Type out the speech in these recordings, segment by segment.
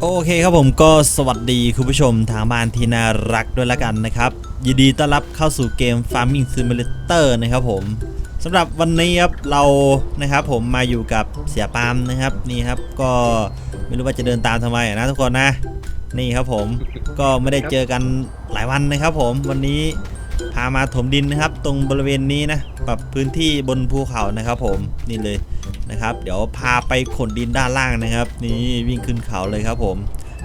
โอเคครับผมก็สวัสดีคุณผู้ชมทางบ้านที่น่ารักด้วยละกันนะครับ ยินดีต้อนรับเข้าสู่เกม Farming Simulator นะครับผมสำหรับวันนี้ครับเรานะครับผมมาอยู่กับเสียปามนะครับนี่ครับก็ไม่รู้ว่าจะเดินตามทำไมนะทุกคนนะนี่ครับผมก็ไม่ได้เจอกันหลายวันนะครับผมวันนี้พามาถมดินนะครับ ตรงบริเวณนี้นะปรับพื้นที่บนภูเขานะครับผมนี่เลย นะครับ เดี๋ยวพาไปขนดินด้านล่างนะครับ นี่วิ่งขึ้นเขาเลยครับผม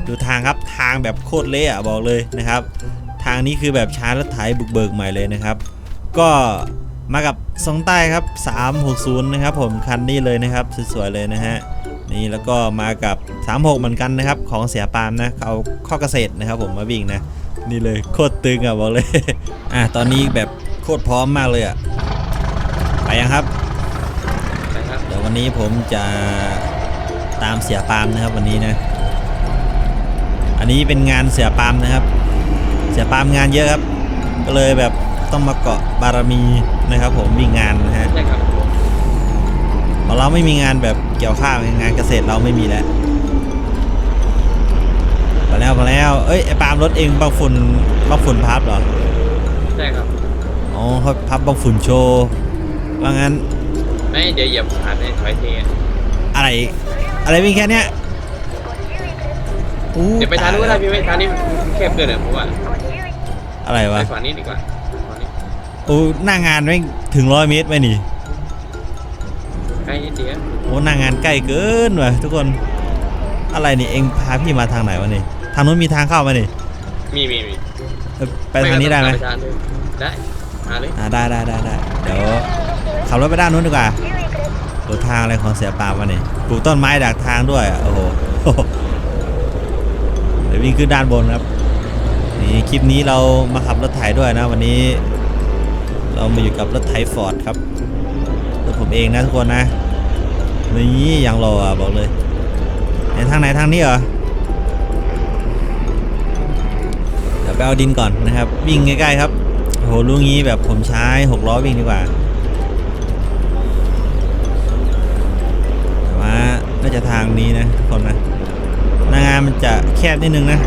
ดูทางครับทางแบบโคตรเละบอกเลยนะครับ ทางนี้คือแบบช้ารถไถบุกเบิกใหม่เลยนะครับ ก็มากับสองใต้ครับ 360 นะครับผมคันนี้เลยนะครับสวยๆเลยนะฮะนี่แล้วก็มากับ 36 เหมือนกันนะครับ ของเสียปามนะเอาข้อเกษตรนะครับผมมาวิ่งนะนี่เลยโคตรตึงอะบอกเลยอะตอนนี้แบบโคตรพร้อมมากเลยอะไปยังครับ นะครับเดี๋ยววันนี้ผมจะตามเสียปาล์มนะครับวันนี้นะ อันนี้เป็นงานเสียปาล์มนะครับ เสียปาล์มงานเยอะครับ ก็เลยแบบต้องมาเกาะบารมีนะครับ ผมมีงานนะฮะใช่ครับของเราไม่มีงานแบบเกี่ยวข้าวงานเกษตรเราไม่มีแล้วมาแล้วมาแล้ว เอ้ยไอปาล์มรถเองบังฝุ่นบังฝุ่นพับเหรอ ใช่ครับ อ๋อเขาพับบังฝุ่นโชว์ ว่างั้น ไม่เดี๋ยวเหยียบผ่านในถอยเทอะไร อะไรวิ่งแค่เนี้ยอู้เดี๋ยวไปทางนู้นก็ตได้ยแล้วพี่ไม่ทางนี้มันแคบเกินอะผมว่าอะไรไปวะฝั่งนี้ดีกว่าฝั่งนี้โอ้หน้างานไม่ถึงร้อยเมตรไหมนี่ใกล้นิดเดียวโอ้หน้างานใกล้เกินว่ะทุกคน อะไรนี่เองพาพี่มาทางไหนวะนี่ทางนู้นมีทางเข้าไหมนี่มีมีมีเออไปทางนี้ได้ไหมปทางนู้นได้ มาเลยอ่าได้ได้ได้ได้เดี๋ยวขับรถไปด้านนู้นดีกว่าดูทางอะไรของเสียปาล์มวะนี่ปลูกต้นไม้ดักทางด้วยอะโอ้โหเดี๋ยววิ่งขึ้นด้านบนครับนี่คลิปนี้เรามาขับรถไถด้วยนะ วันนี้ เรามาอยู่กับรถไถฟอร์ดครับรถผมเองนะทุกคนนะนี่ยังรออะบอกเลยไหนทางไหนทางนี้เหรอเดี๋ยวไปเอาดินก่อนนะครับ วิ่งใกล้ๆครับ โอ้โหลูกงี้แบบผมใช้หกล้อวิ่งดีกว่า แต่ว่าน่าจะทางนี้นะทุกคนนะหนางานมันจะแคบนิดนึงนะ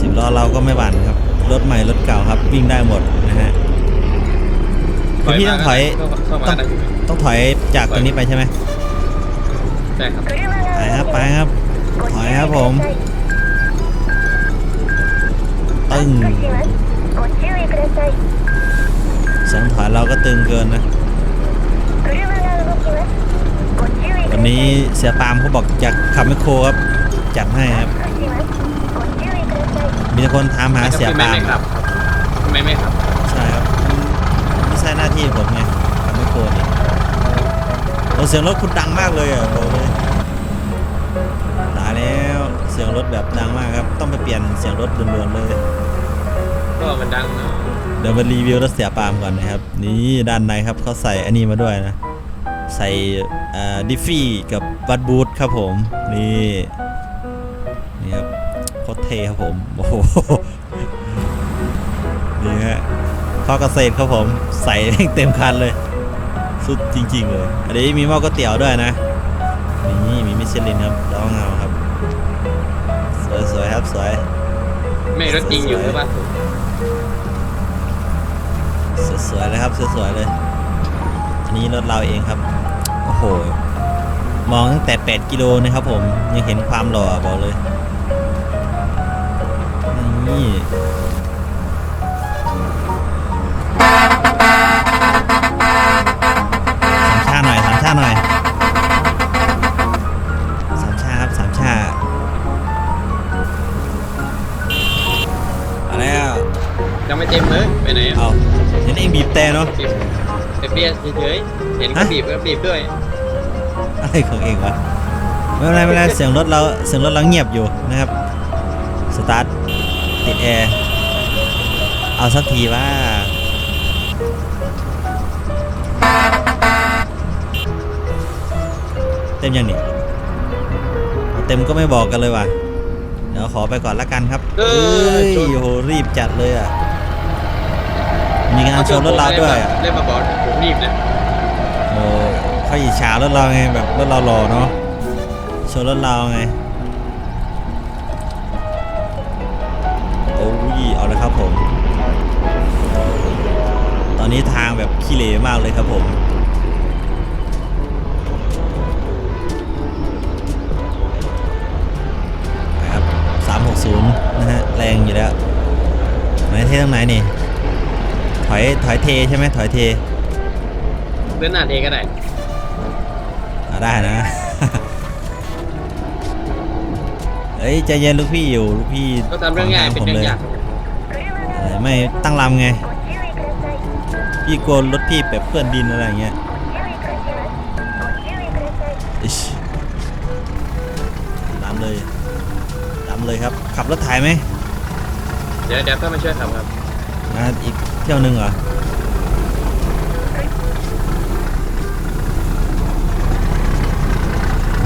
สิบล้อเราก็ไม่หวั่นครับ รถใหม่รถเก่าครับวิ่งได้หมดนะฮะคือพี่ต้องถอยเข้ามาได้ต้องถอยจากตรงนี้ไปใช่ไหมใช่ครับไปครับไปครับ ถอยครับผมตึง เสียงถอยเราก็ตึงเกินนะวันนี้เสียปาล์มเขาบอกอยากขับไมคโครครับ จัดให้ครับมีแต่คนถามหาเสียปาล์มไม่ขับครับทำไมไม่ขับใช่ครับไม่ใช่หน้าที่ผมไงขับไมคโครนี่โอ้เสียงรถคุณดังมากเลยอะบอกเลยตายแล้วเสียงรถแบบดังมากครับ ต้องไปเปลี่ยนเสียงรถด่วนๆเลย ก็มันดังเนอะเดี๋ยวมารีวิวรถเสียปาล์มก่อนนะครับ นี่ด้านในครับเขาใส่อันนี้มาด้วยนะ ใส่ดิฟฟี่กับบัตบูทครับผม นี่นี่ครับโคตรเท่ครับผม โอ้โหนี่ฮะข้อเกษตรครับผม ใส่แม่งเต็มคันเลย สุดจริง ๆ เลย อันนี้มีหม้อก๋วยเตี๋ยวด้วยนะ นี่มีมิชลินครับดาวเงาครับ สวยๆครับสวยไม่รถจริงอยู่หรือเปล่า สวยๆเลยครับสวยๆเลย อันนี้รถเราเองครับ โอ้โห มองตั้งแต่ 8 กิโลนะครับผม ยังเห็นความหล่อบอกเลย นี่สามชาหน่อยสามชาหน่อย ยังไม่เต็มเลยไปไหนอะเอาเห็นเองบีบแต่เนาะ บีบเดี๋ยวเบียร์เฉยๆเห็นเขาฮะ บีบก็บีบด้วย อะไรของเองวะไม่เป็นไรไม่เป็นไรเสียงรถเราเสียงรถเราเงียบอยู่นะครับสตาร์ทติดแอร์เอาสักทีว่าเต็มยังนี่เอาเต็มก็ไม่บอกกันเลยว่ะเดี๋ยวขอไปก่อนละกันครับเออเอ้ยชนโอ้โหรีบจัดเลยอะ มีงานโชว์รถลาด้วยเล่นมาบอสผมรีบลยโอ้เขาอิจฉารถลาไงแบบรถลารอเนาะโชว์รถลาไงโอ้ยเอาเลยครับผม ตอนนี้ทางแบบขี้เลร่มากเลยครับผมนะครับนย์นะฮะแรงอยู่แล้วไหนเท่ตรงไหนนี่ ถอยถอยเทใช่ไหมถอยเทเลื่อนหน้าเทก็ได้อะได้นะ เฮ้ยใจเย็นลูกพี่อยู่ลูกพี่ก็ทำเรื่องง่ายเป็นเรื่องยากอะไรไม่ตั้งลำไง พี่กลัวรถพี่แบบเปื้อนดินอะไรอย่างเงี้ยอิชตามเลยตามเลยครับ ขับรถถ่ายไหมเดี๋ยวเดี๋ยวถ้ามาช่วยทำครับ นะอีกเที่ยวหนึ่งเหรอ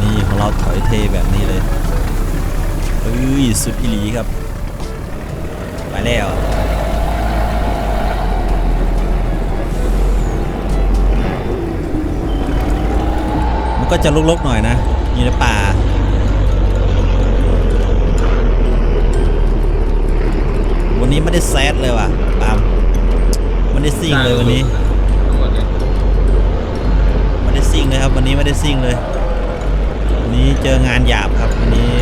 นี่ของเราถอยเทแบบนี้เลยเอ้ยสุดอีหลีครับ ไปแล้วมันก็จะลกๆหน่อยนะอยู่ในป่าวันนี้ไม่ได้แซดเลยว่ะปาม ไม่ได้ซิ่งเลยวันนี้ทั้งหมดเลยไม่ได้ซิ่งเลยครับ วันนี้ไม่ได้ซิ่งเลย วันนี้เจองานหยาบครับวันนี้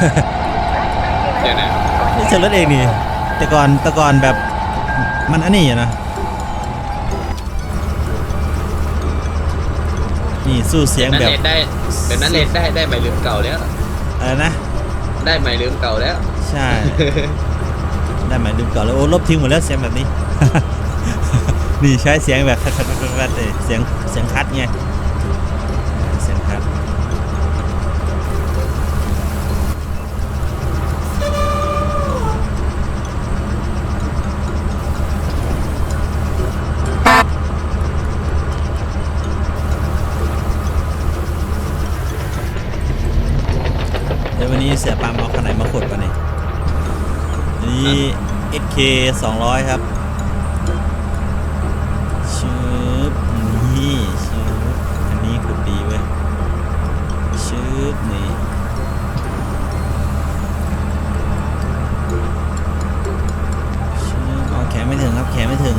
เนี่ยเดี๋ยวนะนี่เสียงรถเองนี่แต่ก่อนแต่ก่อนแบบมันอันนี้อยู่นะนี่สู้เสียงนั้นแบบเลนได้เดี๋ยวนั้นเลนได้ได้ใหม่ลืมเก่าแล้ว อะไรนะ ได้ใหม่ลืมเก่าแล้ว ใช่ ได้หมายลืมก่อนแล้วโอ้ลบทิ้งหมดแล้วเสียงแบบนี้ นี่ใช้เสียงแบบคัดๆๆๆเลยเสียงเสียงคัดไง เดี๋ยววันนี้เสียปามเอาคันไหนมาขดวะเนี่ยนนี้ SK 200 ครับชืบนี่ชืบอันนี้ขุดดีเว้ยชืบนี่ชืบเอาแขนไม่ถึงครับแขนไม่ถึง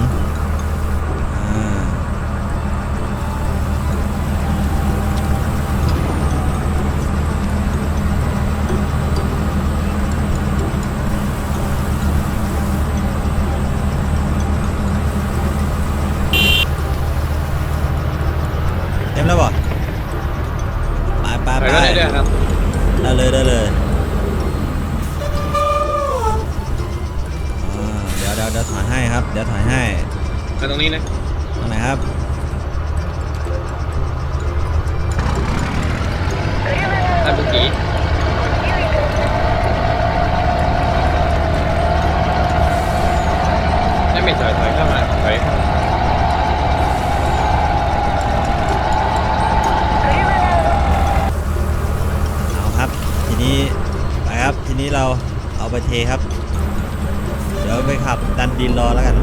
เลยได้เลยอ่าเดี๋ยวเดี๋ยวเดี๋ยวถอยให้ครับ เดี๋ยวถอยให้มาตรงนี้นะตรงไหนครับ นี้เราเอาไปเทครับ เดี๋ยวไปขับดันดินรอแล้วกัน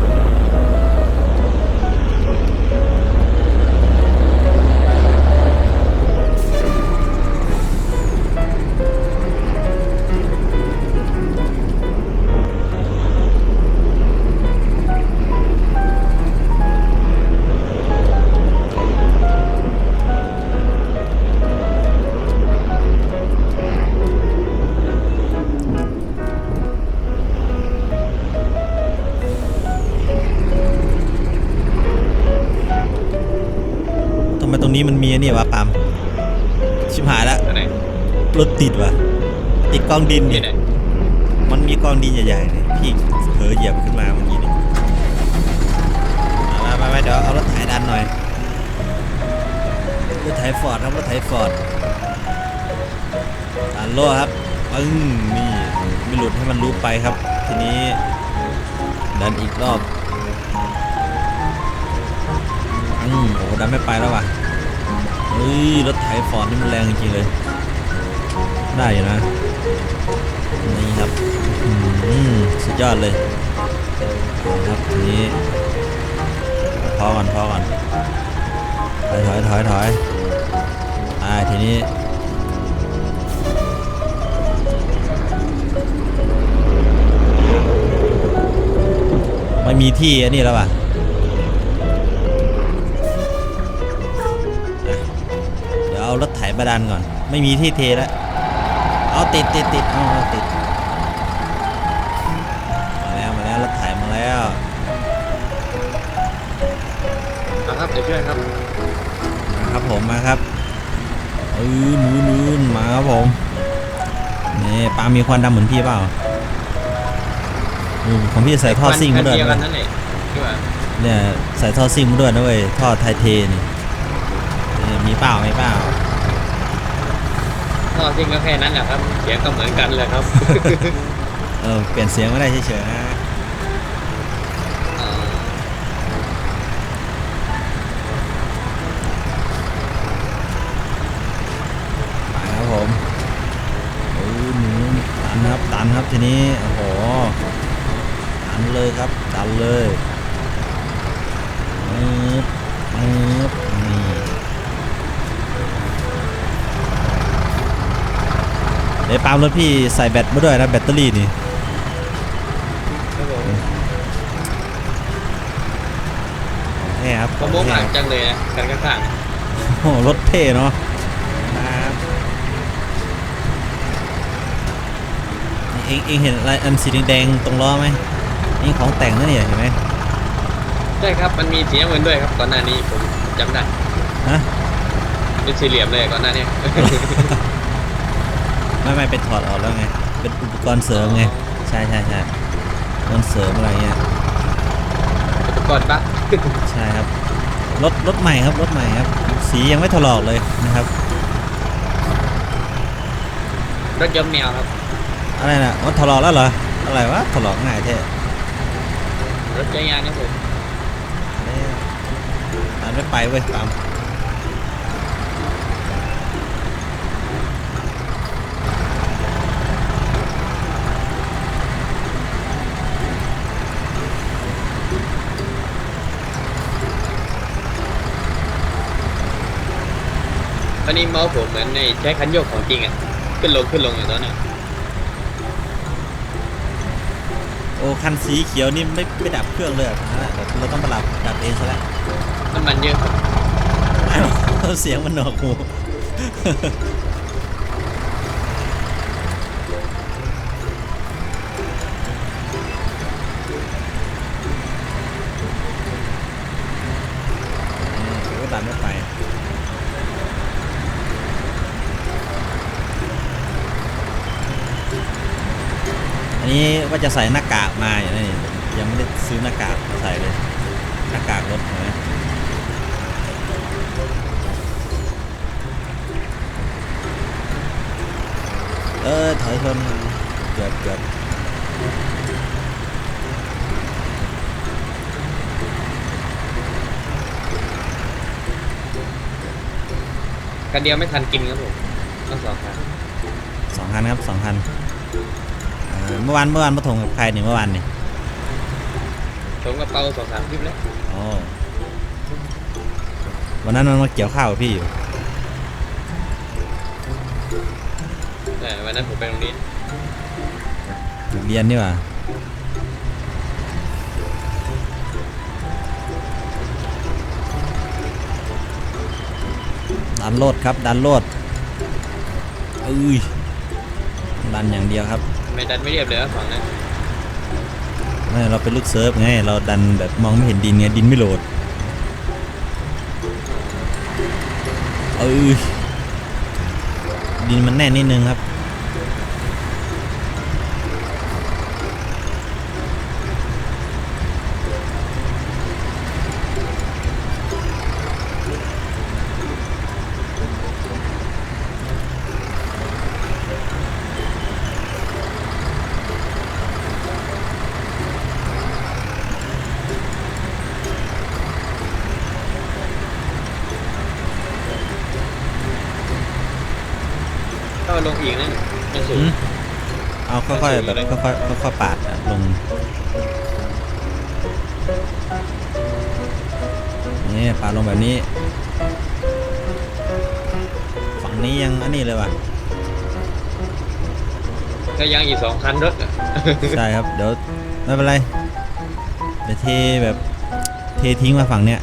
นี้มันมีอันนี่วะปาล์มชิบหายแล้วตัวไหนรถติดวะติดกล้องดินที่นี่ไหนมันมีกองดินใหญ่ๆเลยพี่เผลอเหยียบขึ้นมาเมื่อกี้นี่มามามาเดี๋ยวเอารถไถดันหน่อยรถไถฟอร์ดครับรถไถฟอร์ดดันโล่ครับปึ้งนี่ไม่หลุดให้มันรู้ไปครับ ทีนี้ดันอีกรอบ อืมโอ้ดันไม่ไปแล้วว่ะ เฮ้ยรถไถฟอร์ดนี่มันแรงจริงเลย ได้อยู่นะ นี่ครับสุดยอดเลยครับทีนี้พอก่อนพอก่อนถอยถอยถอยถอยอ่าทีนี้ไม่มีที่อันนี้แล้วป่ะ ดี๋ยวเอารถไถมาดันก่อน ไม่มีที่เทแล้วเอาติดติดติดเอาเอาติดมาแล้วมาแล้วรถไถมาแล้วเอาครับเดี๋ยวช่วยครับมาครับผมมาครับเออนูนนูนมาครับผมนี่ปาล์มมีควันดำเหมือนพี่เปล่าอืมของพี่ใส่ท่อซิ่งคัมานด้วยเดียวนะกัเว้ยนนั่นเองที่ว่าเนี่ยใส่ท่อซิ่งมาด้วยนะเว้ยท่อไทเทนี่นี่มีเปล่ามีเปล่า ท่อซิ่งก็แค่นั้นแหละครับ เสียงก็เหมือนกันแหละครับ เออเปลี่ยนเสียงไม่ได้เฉยๆนะไปครับผมเออหนูตันครับตันครับทีนี้โอ้โหตันเลยครับตันเลยปึ๊บปึ๊บนี่เดี๋ยว ปาล์มรถพี่ใส่แบตมาด้วยนะแบตเตอรี่นี่ครับผมแท้ครับขโมงหลังจังเลยนะกันข้างโอ้โหรถเท่เนาะครับนี่เองเองเห็นอะไรอันสีแดงๆตรงล้อไหมนี่ของแต่งนะเนี่ยเห็นไหมๆใช่ครับมันมีเสียงเหมือนด้วยครับก่อนหน้านี้ผมจำได้ฮะเป็นสี่เหลี่ยมเลยก่อนหน้านี้ ไม่ไม่เป็นถอดออกแล้วไง เป็นอุปกรณ์เสริมไง ใช่ใช่ใช่อุปกรณ์เสริมอะไรเงี้ย อุปกรณ์ปะใช่ครับ รถรถใหม่ครับรถใหม่ครับ สียังไม่ถลอกเลยนะครับ รถยนต์แมวครับ อะไรนะว่าถลอกแล้วเหรอ อะไรวะถลอกง่ายแท้รถจักรยานครับผมตันไม่ไปเว้ยตาม ตอนนี้เมาส์ผมเหมือนในใช้คันโยกของจริงอะ ขึ้นลงขึ้นลงอยู่ตอนนั้นโอ้คันสีเขียวนี่ไม่ไม่ดับเครื่องเลยอะนะเดี๋ยวเราต้องไปดับดับเองซะแล้วน้ำมันเยอะครับอ้าวเสียงมันหนวกหู ถือว่าดันไม่ไป อั นนี้ว่าจะใส่หน้ากากมาอย่างนี้ยังไม่ได้ซื้อหน้ากากมาใส่เลยหน้ากากรถเห็นไหมเออถอยชนเกือบเกือบคันเดียวไม่ทันกินครับผมต้องสองคันสองคันครับสองคันอ่า เมื่อวานเมื่อวานมาถงกับใครเนี่ยเมื่อวานนี่ผมกระเป๋าสองสามคลิปแล้วอ๋อวันนั้นมันมาเกี่ยวข้าวกับพี่อยู่แต่วันนั้นผมไปโรงเรียนถึงเรียนนี่หว่าดันโลดครับ ดันโลดเอ้ยดันอย่างเดียวครับ ไม่ดันไม่เรียบเลยครับฝั่งนั้นไม่เราเป็นลูกเซิร์ฟไง เราดันแบบมองไม่เห็นดินไงดินไม่โหลด เออดินมันแน่นนิดนึงครับ ลงอีกนะมันสูง หืมเอาค่อยๆแบบค่อยๆค่อยๆปาดอะลงนี่ปาดลงแบบนี้ ฝั่งนี้ยังอันนี้เลยว่ะ ก็ยังอีกสองคันรถอะใช่ครับ เดี๋ยวไม่เป็นไรเดี๋ยวเทแบบเททิ้งมาฝั่งเนี้ย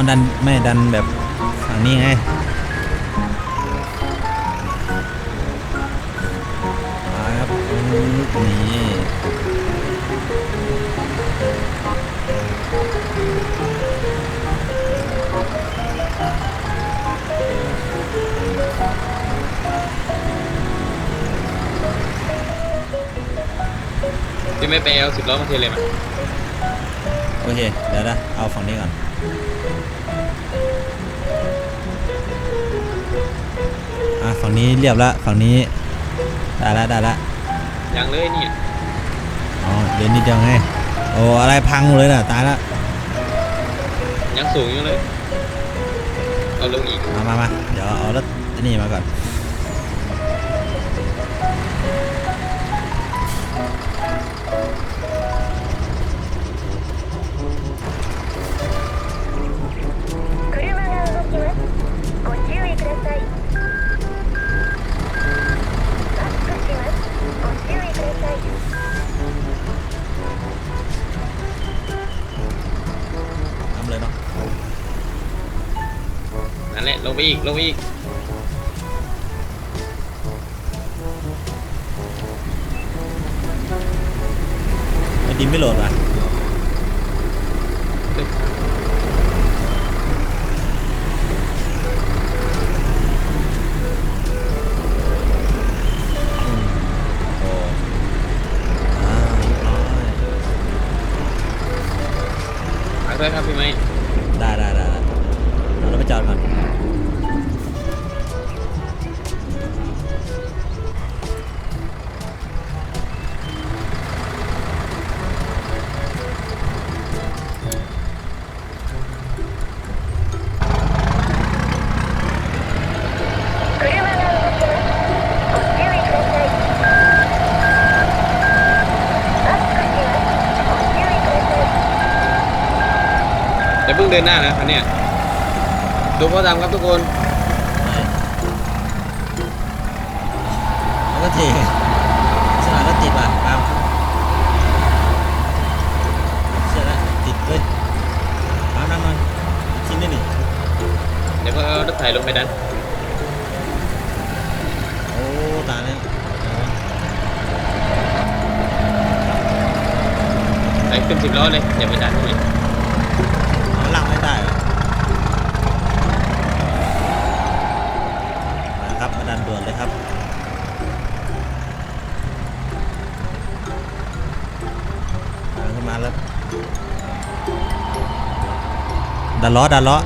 อ๋อดันไม่ดันแบบฝั่งนี้ไงมาครับปึ๊บนี่พี่ไม่ไปเอาสิบล้อมาเทเลยมั้ยโอเค เดี๋ยวนะ เอาฝั่งนี้ก่อน ฝั่งนี้เรียบแล้วฝั่งนี้ได้แล้วได้แล้ว ยังเลยเนี่ย อ๋อเดี๋ยวนิดเดียวไงโอ้อะไรพังหมดเลยน่ะตายแล้ว ยังสูงอยู่เลย เอาลงอีก มามามาเดี๋ยวเอารถอันนี้มาก่อน 車が動きますご注意ください ทำเลยเนาะนั่นแหละลงไปอีกลงไปอีกไอ้ดินไม่โหลดว่ะ เพิ่งเดินหน้านะคันเนี้ยดูพ่อดำครับทุกคนแล้วก็เทสนามก็ติดว่ะปาล์มเสร็จแล้วติดเว้ยปาล์มนั่งนอนชิ้นนี่นี่เดี๋ยวก็เอารถไถลงไปดันโอ้ตายแล้วไปขึ้นสิบล้อเลยอย่าไปดันนี่เอา ดันล้อดาล้อ